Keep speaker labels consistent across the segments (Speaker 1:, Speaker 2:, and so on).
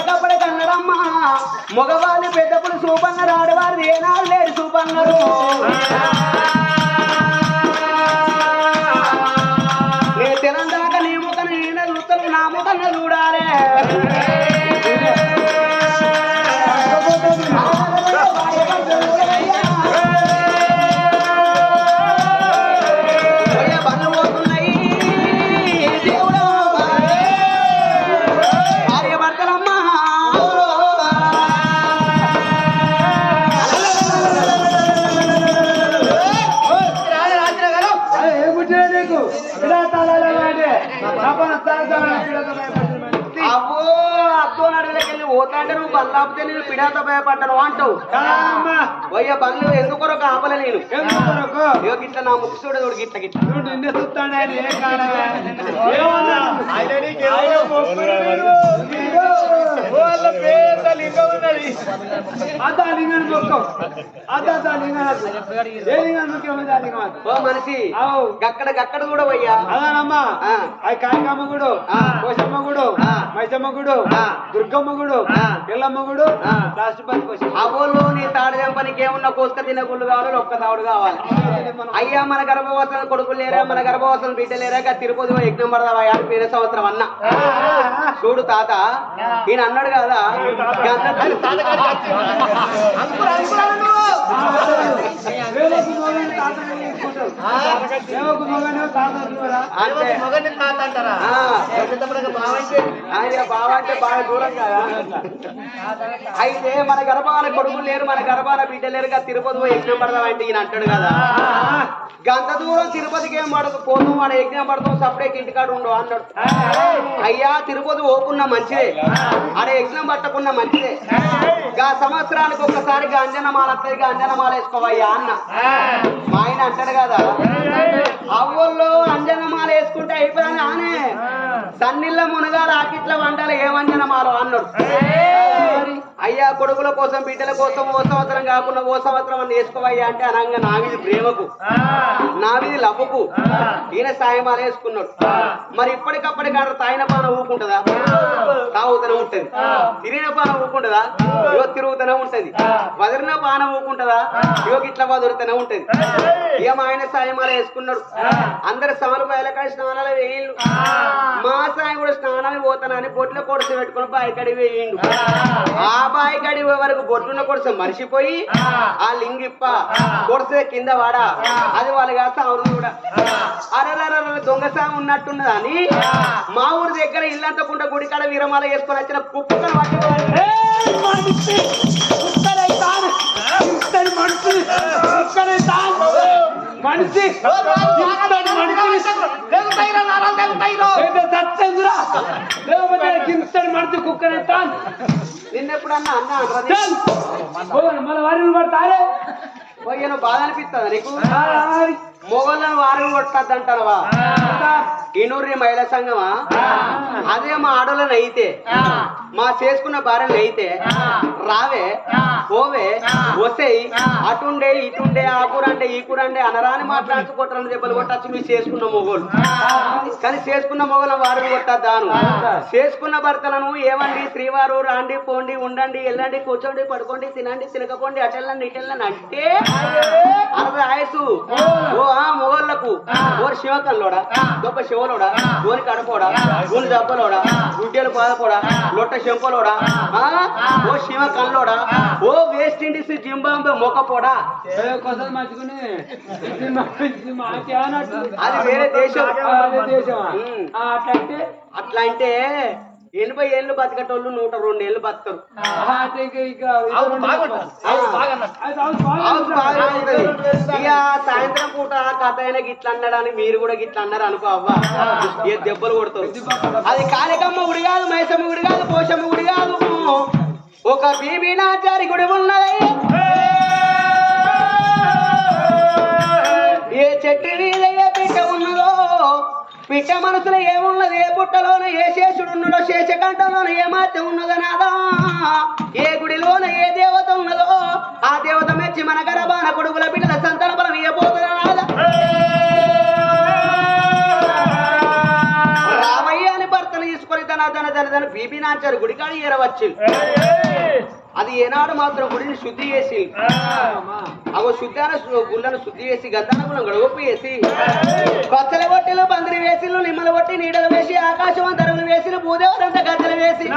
Speaker 1: ఎప్పటికప్పుడే కన్నడమ్మా. మగవాళ్ళు పెద్దప్పుడు పులు సూపన్నారు ఆడవారు ఏనాడు లేడు సూపన్నారు బల్లాపితే నేను పిడాత భయపడ్డాను అంటావు పోయే బండ్లు ఎందుకు ఒక ఆపలే నేను. గిట్ల నా ముక్కు చూడ చూడు గిట్ల గిట్ల. ఓ మనిషి.
Speaker 2: అవు.
Speaker 1: గక్కడ గక్కడ కూడా పోయ్యా.
Speaker 2: అదానమ్మా?
Speaker 1: ఆ.
Speaker 2: అది కాళికమ్మ గుడు.
Speaker 1: ఆ.
Speaker 2: కోశమ్మ గుడు.
Speaker 1: ఆ.
Speaker 2: మైసమ్మ గుడు.
Speaker 1: ఆ.
Speaker 2: దుర్గమ్మ గుడు.
Speaker 1: ఆ.
Speaker 2: ఎల్లమ్మ గుడు.
Speaker 1: ఆ.
Speaker 2: రాష్ట్రపతి కోశం
Speaker 1: నీ తాడు చంపనికి ఏమున్నా కోసుక తినే గుళ్ళు కావాలి ఒక్క తాడు కావాలి. అయ్యా మన గర్భవాసన కొడుకులు లేరా మన గర్భవాసన బిడ్డ లేరా గా తిరుపతి యజ్ఞం పడదావా పేరు సంవత్సరం అన్న. చూడు తాత ఈయన అన్నాడు కదా
Speaker 2: వేలకు మగని తాతని తాత
Speaker 1: ఆయన బావ అంటే బాగా దూరం కదా అయితే మన గర్భాల కొడుకులు లేరు మన గర్భాల బిడ్డ లేరు తిరుపతి పోయి యజ్ఞం పడదాం అంటే ఈయన అంటాడు కదా. గంత దూరం తిరుపతికి ఏం పడదు పోతూ మన యజ్ఞం పడతాం సపరేట్ ఇంటికాడ ఉండవు అన్నాడు. అయ్యా తిరుపతి ఓకున్న మంచిదే. ఆడ యజ్ఞం పట్టకున్న మంచిదే. గా సంవత్సరానికి ఒక్కసారి అంజనమాల వస్తుంది అంజనమాల వేసుకోవయ్యా అన్న. మా ఆయన అంటాడు కదా అవ్వల్లో అంజనమాల వేసుకుంటే అయిపోయాను ఆనే సన్నిళ్ళ మునగాల ఆకిట్ల వంటలు ఏమంజనమాలో అన్నాడు. అయ్యా కొడుకుల కోసం బిడ్డల కోసం ఓ సంవత్సరం కాకుండా ఓ సంవత్సరం అని వేసుకోవయ్యా అంటే అనంగా నా మీద ప్రేమకు నా మీద లవ్వుకు ఈయన సాయమాల వేసుకున్నాడు. మరి ఇప్పటికప్పటికాడ తాయిన పాన ఊకుంటుందా? తాగుతూనే ఉంటది. తిరిగిన పాన ఊకుంటుందా? ఇగో తిరుగుతూనే ఉంటది. వదిలిన పాన ఊకుంటుందా? ఇగో ఇట్లా వదులుతూనే ఉంటది. ఇక మా ఆయన సాయమాల వేసుకున్నాడు. అందరు సమలు బయలకాడ స్నానాలు మా సాయం కూడా స్నానానికి పోతానని బొట్ల కొడుసు పెట్టుకుని బాయికడి వేయిండు ఆ. బాయికడి వరకు బొట్లున్న కొడుసు మర్చిపోయి ఆ. లింగిప్ప కొడుసే కింద వాడా. అది వాళ్ళు కాస్త అవును కూడా అరరర దొంగ సాగు ఉన్నట్టున్నది అని మా ఊరి దగ్గర ఇల్లంతకుండా గుడికాడ వీరమాల వేసుకొని వచ్చిన పట్టుకోవాలి
Speaker 2: మనిషి సత్యందురా కింస్తడి మనిషి. కుక్కనేస్తాను
Speaker 1: నిన్నెప్పుడన్నా అన్నా
Speaker 2: మన వారిని పడతారే
Speaker 1: పోయిన బాధ అనిపిస్తుంది నీకు? మొగోళ్ళని వారిని కొట్టద్దంటావా ఇనూరి మహిళా సంఘమా? అదే మా ఆడోళ్ళని అయితే మా చేసుకున్న భార్యని అయితే రావే పోవే వసేయి అటుండే ఇటుండే ఆ కూర అంటే ఈ కూర అంటే అనరాని మాట్లాడుచుకుంటారని దెబ్బలు కొట్టచ్చు మీరు చేసుకున్న మొగోళ్ళు. కానీ చేసుకున్న మొగల వారిని కొట్టద్దాను. చేసుకున్న భర్తలను ఏమండి శ్రీవారు రాండి పోండి ఉండండి వెళ్ళండి కూర్చోండి పడుకోండి తినండి తినకపోండి అటెళ్ళండి ఇటెళ్ళండి అంటే అరవై ఆయసు. ఓ ఆ మొగోళ్ళకు. ఓ శివకల్లోడా? గొప్ప శివలోడా? గోని కడపోడా? గోని దెబ్బలోడా? గుడ్డెలు పాదపోడా లొట్ట శంపలోడా ఆ? ఓ శివ కల్లోడా? ఓ వెస్ట్ ఇండీస్ జింబాంబే మొక్కపోడా? అది వేరే దేశం.
Speaker 2: అదే దేశమా
Speaker 1: ఉమ్.
Speaker 2: ఆ, అట్లా అంటే?
Speaker 1: ఎనభై ఏళ్ళు బతికేటోళ్ళు నూట రెండు ఏళ్ళు
Speaker 2: ఇంకా. ఇక
Speaker 1: సాయంత్రం పూట కథ అయినా గిట్ల అన్నాడని మీరు కూడా గిట్ల అన్నారు అనుకో అవ్వ. ఏ దెబ్బలు కొడతారు అది కాళికమ్మ గుడి కాదు మైసమ్మ గుడి కాదు పోషమ్మ గుడి కాదు. ఒక బీబీనాచారి గుడి ఉన్నది. ఏ చెట్టు మీద ఏ పిట్ట ఉన్నదో పిట్ట మనసులో ఏమున్నది ఏ పుట్టలోన ఏ శేషుడు ఉన్నదో శేషకంఠంలోన ఏ మాత్యం ఉన్నదో నాదా. ఏ గుడిలోన ఏ దేవత ఉన్నదో ఆ దేవత మెచ్చి మన గరబాన కొడుకుల బిడ్డల సంతాన బలం ఇవ్వబోతుందా నాదా? రామయ్య అని భర్తను తీసుకొని తన తన తన తన బీబీ నాచారు గుడికాడు ఏరవచ్చు. అది ఏనాడు మాత్రం గుడిని శుద్ధి చేసి. అగో శుద్ధాన గుళ్ళను శుద్ధి చేసి గంధానకులను గడవప్పు చేసి. బచ్చల బొట్టెలు బందిరి వేసిలు నిమ్మల బొట్టి నీడలు వేసి ఆకాశం వేసిన భూదేవరంతా గద్దెలు వేసి.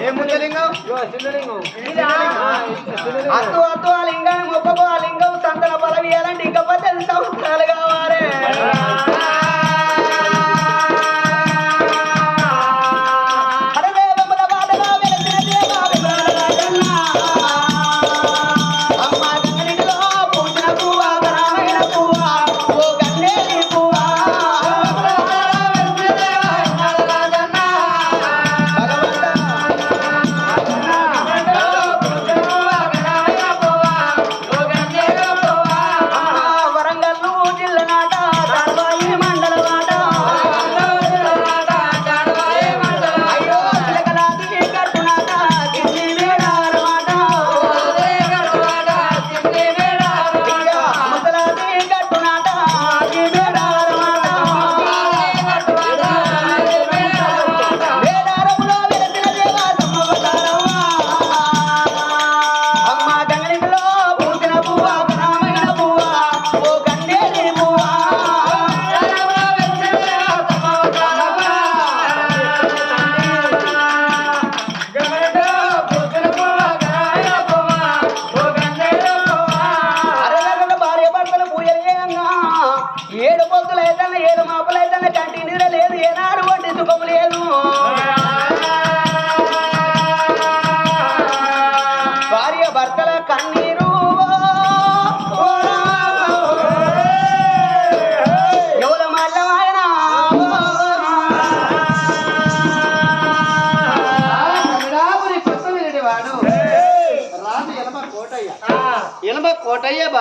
Speaker 1: ఏం. అత్తు అత్తు ఆ లింగాన్ని మొక్కకు ఆ లింగం సంతన బలం ఇవ్వాలంటే ఇంకా సంవత్సరాలు కావాలి.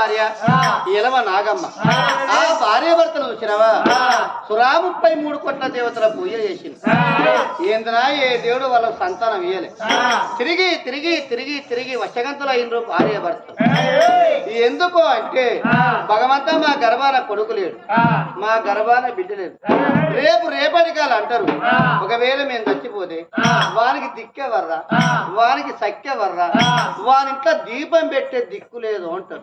Speaker 1: భార్య.
Speaker 3: ఎలమ నాగమ్మ. ఆ. భార్య భర్తలు వచ్చినవా సురా ముప్పై మూడు కోట్ల దేవతల పూజ చేసింది. ఏందినా ఏ దేవుడు వాళ్ళ సంతానం ఇయ్యలే. తిరిగి తిరిగి తిరిగి తిరిగి వశగంతులు అయినరు భార్య భర్త ఎందుకు అంటే భగవంతా మా గర్భాన కొడుకు లేడు మా గర్భాన బిడ్డ లేదు రేపు రేపటి కాలు అంటారు. ఒకవేళ మేము చచ్చిపోతే వానికి దిక్కే వర్రా? వానికి సఖ్య వర్రా? వాని ఇంట్లో దీపం పెట్టే దిక్కు లేదు అంటారు.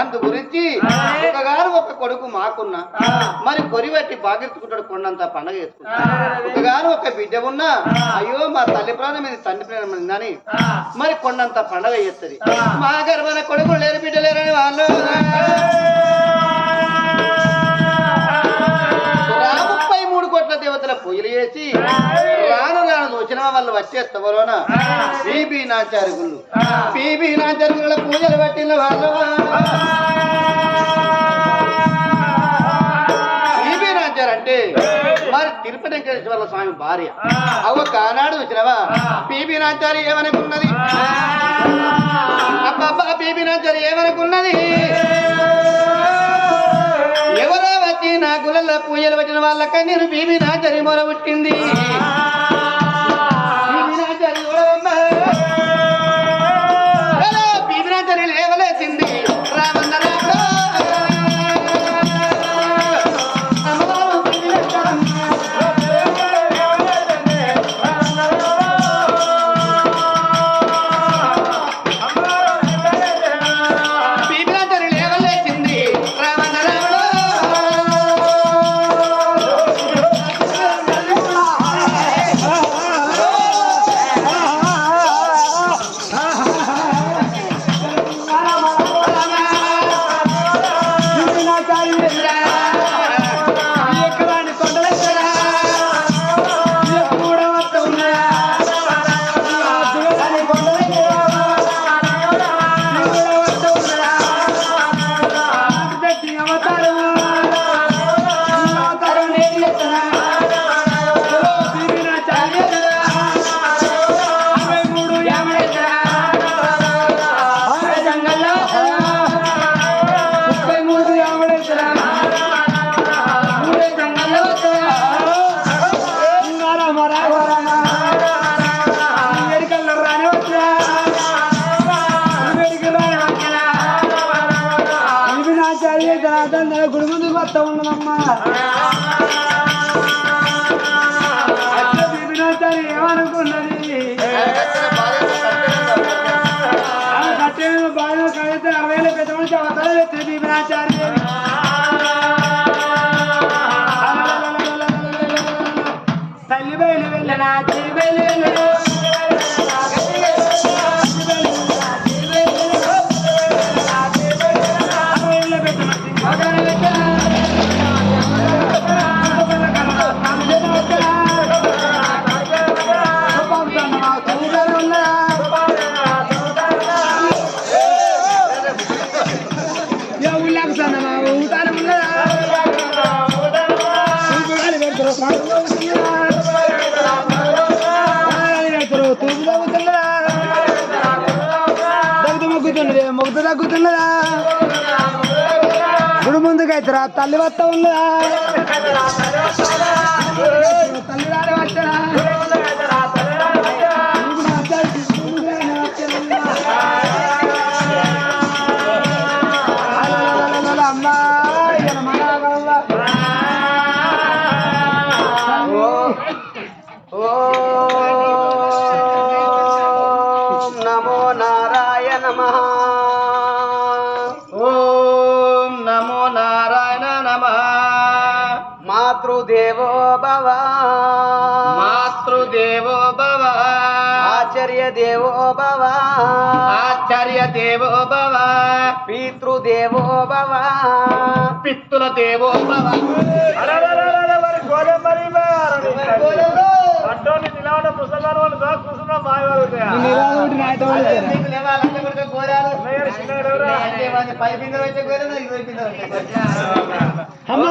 Speaker 3: అందు గురించి ఒకగారు ఒక కొడుకు మాకున్నా మరి కొరివట్టి బాగెత్తుకుంటాడు కొండంత పండగ చేసుకుంటాడు ఒకగారు ఒక బిడ్డ ఉన్నా అయ్యో మా తల్లి ప్రాణం మీద తండ్రి ప్రాణం మరి కొండంత పండగ చేస్తుంది. మా మన కొడుకు లేరు బిడ్డ లేరని వాళ్ళు. ముప్పై మూడు కోట్ల దేవతల పూజలు చేసి రాను రాను వచ్చిన వాళ్ళు వచ్చేస్తవరోన. బీబీ నాచారుగుళ్ళు బీబీ నాచారుగుళ్ళ పూజలు పట్టిన వాళ్ళు. బీబీ నాచారు అంటే మరి తిరుపతి వెంకటేశ్వర స్వామి భార్య. అవ కానాడు వచ్చినవా? బీబీ నాచారి ఏమనుకున్నది? అబ్బబ్బా బీబీ నాచారి ఏమనుకున్నది? ఎవరో వచ్చి నా గుళ్ళ పూజలు వచ్చిన వాళ్ళక నేను బీబీ నాచరి మొర పుట్టింది.
Speaker 2: Hallelujah. మనిషి మొగ్గు తగ్గుతున్నదా గుడి ముందుకైతరా తల్లి వస్త ఉన్నదా తల్లి రాని వచ్చరా
Speaker 1: భవ ఆచార్య దేవో భవ పితృదేవో భవ.
Speaker 3: పిత్తుల దేవో భవ.
Speaker 2: అమ్మా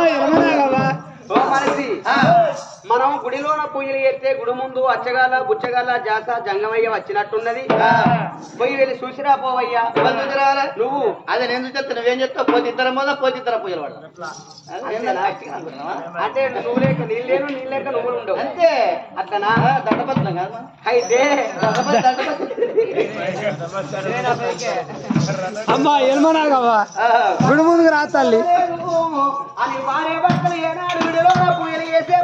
Speaker 1: ఓ మనం గుడిలోన పూజలు చేస్తే గుడి ముందు అచ్చగాల బుచ్చగాల జాత జంగమయ్య వచ్చినట్టున్నది.
Speaker 3: ఆ.
Speaker 1: పోయి వెళ్ళి చూసిరా పోవయ్యా.
Speaker 3: ఎవరు?
Speaker 1: నువ్వు.
Speaker 3: అదే నేను చెప్తా నువ్వేం చెప్తావు? పోతే ఇద్దరు మోదా పోతే ఇద్దరు పూజలు అనుకున్నావా?
Speaker 1: అంటే నువ్వు లేక నీళ్ళు లేను నీళ్ళు లేక నువ్వు ఉండవు.
Speaker 3: అంతే.
Speaker 1: అట్లనా
Speaker 3: దండపత్రం కాదు
Speaker 1: అయితే
Speaker 2: అమ్మా
Speaker 1: ఆ,
Speaker 2: గుడి ముందుకు రా తల్లి.
Speaker 1: అని వారే భర్తలు ఏనాడు గుడిలోన పూజలు చేసే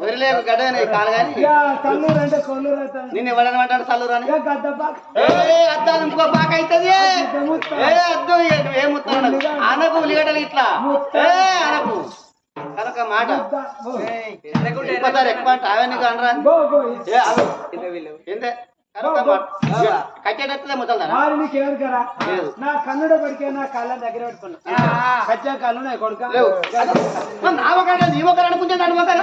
Speaker 2: కాలు పట్టాయి
Speaker 3: వదిలేకు గడ్డ నీ కాలు.
Speaker 2: ఇక కల్లూరు అంటే కొల్లూరు అవుతుంది
Speaker 3: నిన్ను ఎవడని అంటాడు
Speaker 2: గద్దపా
Speaker 3: ఏ అద్దాలు ఇంకో బాక అవుతుంది ఏ అద్దు ఏ- ముత్తాడు అనకు ఉల్లిగడ్డలు ఇట్లా. ఏ అనకు. కనుక మాట. ఎక్కువ అంటే అవన్నీ అనరా
Speaker 2: గో
Speaker 3: కట్టేటట్లే ముసల్దానా
Speaker 2: వారి నీకు ఎవరు కదా
Speaker 3: లేదు.
Speaker 2: నా కన్నుడ పడికే నా కళ్ళ దగ్గర పెట్టుకున్నా. కచ్చా కళ్ళు ఉన్నాయి కొడుక?
Speaker 3: లేవు. మరి నా ఒకడే నీ ఒకరు అనుకుంటే నన్ను ఒకరు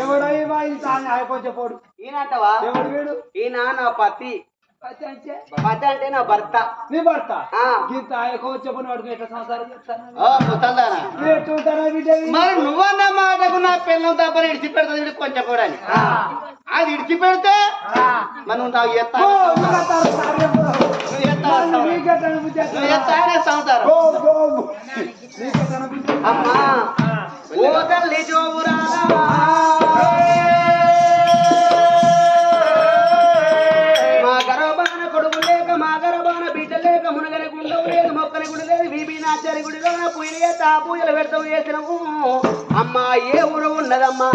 Speaker 2: ఎవడో ఇవా ఇంత ఆయన కొంచెం పోడు.
Speaker 1: ఈయనంటవా
Speaker 2: ఎవడు వీడు?
Speaker 1: ఈయన నా పతి.
Speaker 2: పచ్చి అంటే?
Speaker 1: నా భర్త.
Speaker 2: నీ భర్త?
Speaker 1: ఆ.
Speaker 2: ఇంత ఆయకో చెప్పని వాడికి ఎట్లా సంసారం బిడ్డ
Speaker 3: మరి నువ్వన్న మాటకు నా పిల్లలు తప్పని ఇడిచి పెడుతుంది వీడు కొంచెం కూడా. అది ఇడిచి పెడితే మనం నువ్వు ఎత్తా
Speaker 2: ఓ, ఉరకతారు, సార్యం ఉద్యోగం వేసిన
Speaker 1: అమ్మా ఏ ఊరు ఉన్నదమ్మా?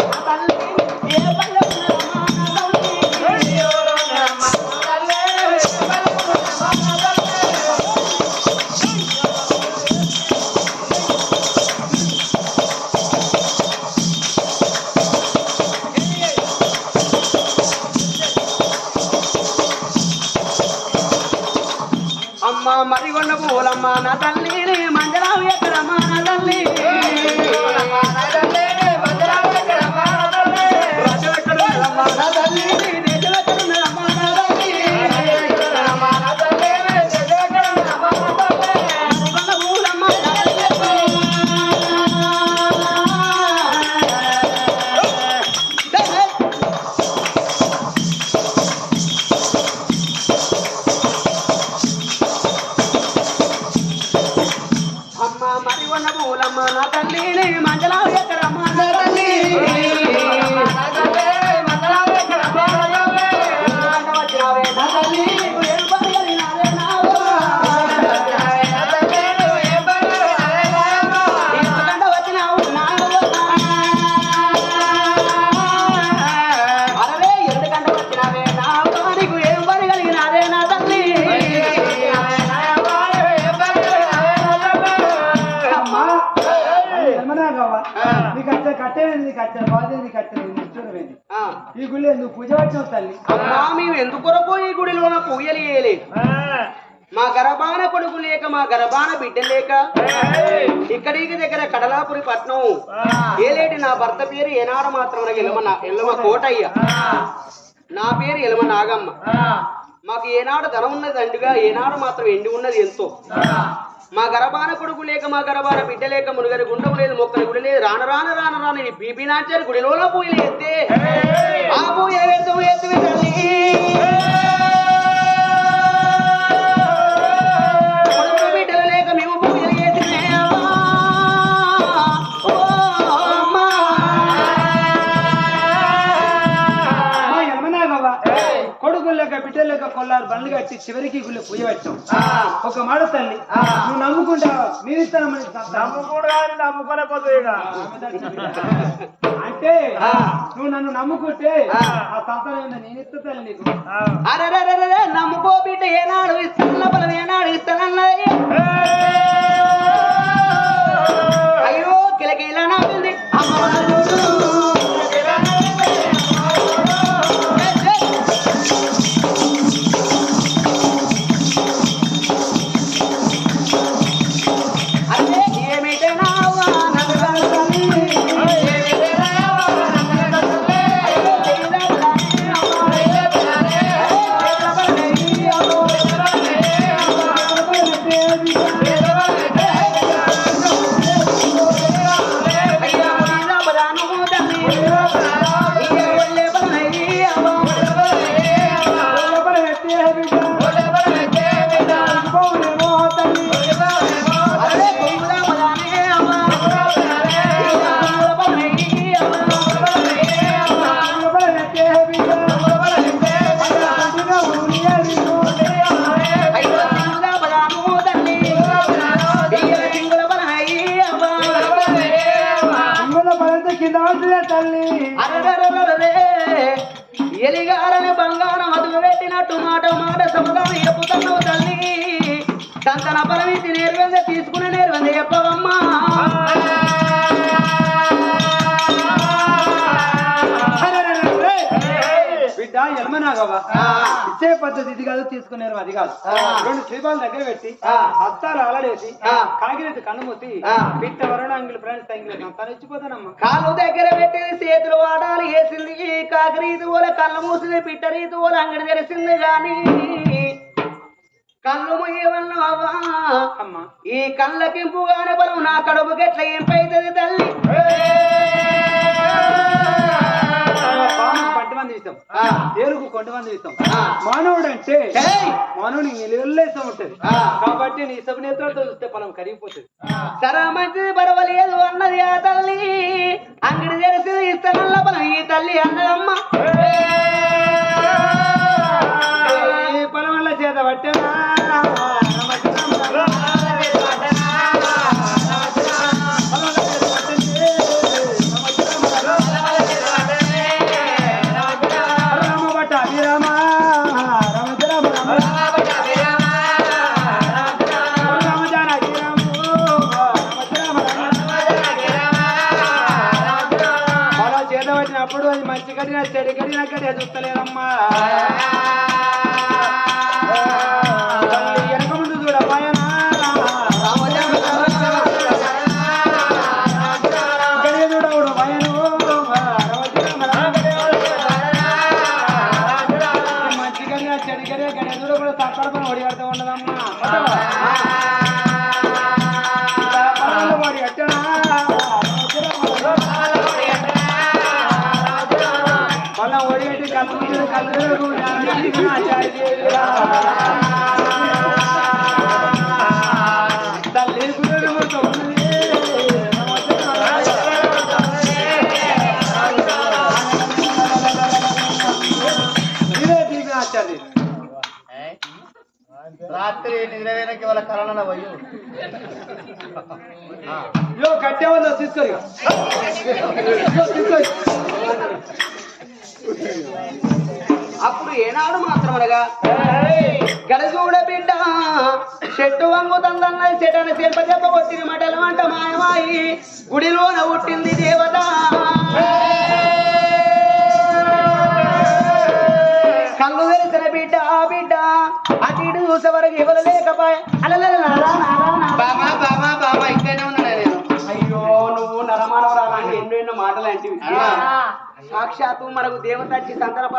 Speaker 1: మరి కొన్న పల్లె నా తల్లి మంజరావు ఎక్కడమ్మా? నా తల్లి తల్లి. అమ్మా మేము ఎందుకొరకు ఈ గుడిలోన మా గర్భాన కొడుకు లేక మా గర్భాన బిడ్డ లేక ఇక్కడికి దగ్గర కడలాపురి పట్నం. ఏలేటి నా భర్త పేరు ఏనాడు మాత్రం ఎల్లమ నా- ఎల్లమ కోటయ్య. నా పేరు ఎల్లమ నాగమ్మ. మాకు ఏనాడు ధనం ఉన్నది దండిగా ఏనాడు మాత్రం ఎండి ఉన్నది ఎంతో. మా గర్భాన కొడుకు లేక మా గర్భాన బిడ్డ లేక మునుగరి గుండం లేదు మొక్కని గుడి లేదు. రాన రాన రాన రాన. ఈ బీపీ నాచారు గుడిలోన పూయలు ఎత్తే ఆ పూయ ఎత్తు తల్లి.
Speaker 2: కొల్లారు బండ్లు కట్టి చివరికి గుళ్ళు పూజ పెట్టాం. ఒక మాట తల్లి. నువ్వు నమ్ముకుంటావా మీరు
Speaker 4: ఇక.
Speaker 2: అంటే
Speaker 1: ఆ.
Speaker 2: నువ్వు నన్ను నమ్ముకుంటే
Speaker 1: ఆ.
Speaker 2: ఆ సంతానం నేను ఇస్తా తల్లి నీకు.
Speaker 1: అరెరెరెరెరె, నమ్ముకో బిడ్డ ఏనాడు ఇస్తున్న బలం ఏనాడు ఇస్తానన్నది. అయ్యో కిలకిల నవ్వింది అమ్మవారు.
Speaker 2: ఇచ్చే పద్ధతి ఇది కాదు తీసుకునేరు అది కాదు. రెండు శ్రీపాలు దగ్గర పెట్టి హస్తాలు అలడేసి కాగిరెత్తి కన్నుమూసి. పిట్ట వరుణ అంగిలి ఫ్రెండ్స్ అంగిలి తను ఇచ్చిపోతానమ్మా.
Speaker 1: కాలు దగ్గర పెట్టేది చేతులు వాడాలి వేసింది కాకరీతి ఓల కళ్ళు మూసింది పిట్టరీతి ఓల అంగడి తెరిసింది గాని కళ్ళు ముయ్యవన్నవా
Speaker 2: అమ్మా.
Speaker 1: ఈ కళ్ళకింపుగానే బలం నా కడుపు గట్ల ఏం పైతది తల్లి?
Speaker 2: పట్టి ఇస్తాం
Speaker 1: ఆ.
Speaker 2: ఏరుకు కొండ మంది ఇస్తాం. మానవుడు అంటే! మానవుని నిలువలేసం ఉంటది. కాబట్టి నీ సభ నేత్రాలతో చూస్తే పొలం కరిగిపోతుంది
Speaker 1: సరే మంచిది పర్వాలేదు అన్నది ఆ తల్లి అంగడి తెరిసి ఇస్తానల్ల బలం ఈ తల్లి అన్నదమ్మ
Speaker 2: ఈ పొలం వల్ల చేత పట్టేనా మంచి కట్టిన చెడు చూస్తలేదమ్మా.
Speaker 3: రాత్రి నిద్ర వెనక్కి వాళ్ళ కరోనా పోయి.
Speaker 2: యో కట్టే వాళ్ళు
Speaker 1: అప్పుడు ఏనాడు మాత్రం అనగా గడజూడ బిడ్డ చెట్టు వంగు తందన్న చెటన శిల్ప చెప్ప కొట్టిన మటలు అంట మాయమాయి గుడిలోన పుట్టింది దేవత. కళ్ళు తెరిసిన బిడ్డ బిడ్డ అటు ఇటు చూసే వరకు ఎవరు లేకపోయా.
Speaker 3: బామా బామా బామా ఇక్కడనే నేను
Speaker 1: అయ్యో నువ్వు నరమానవరాలని ఎన్నో ఎన్నో మాటలు అంటివి సాక్షాత్తు మనకు దేవత వచ్చి సందర్భ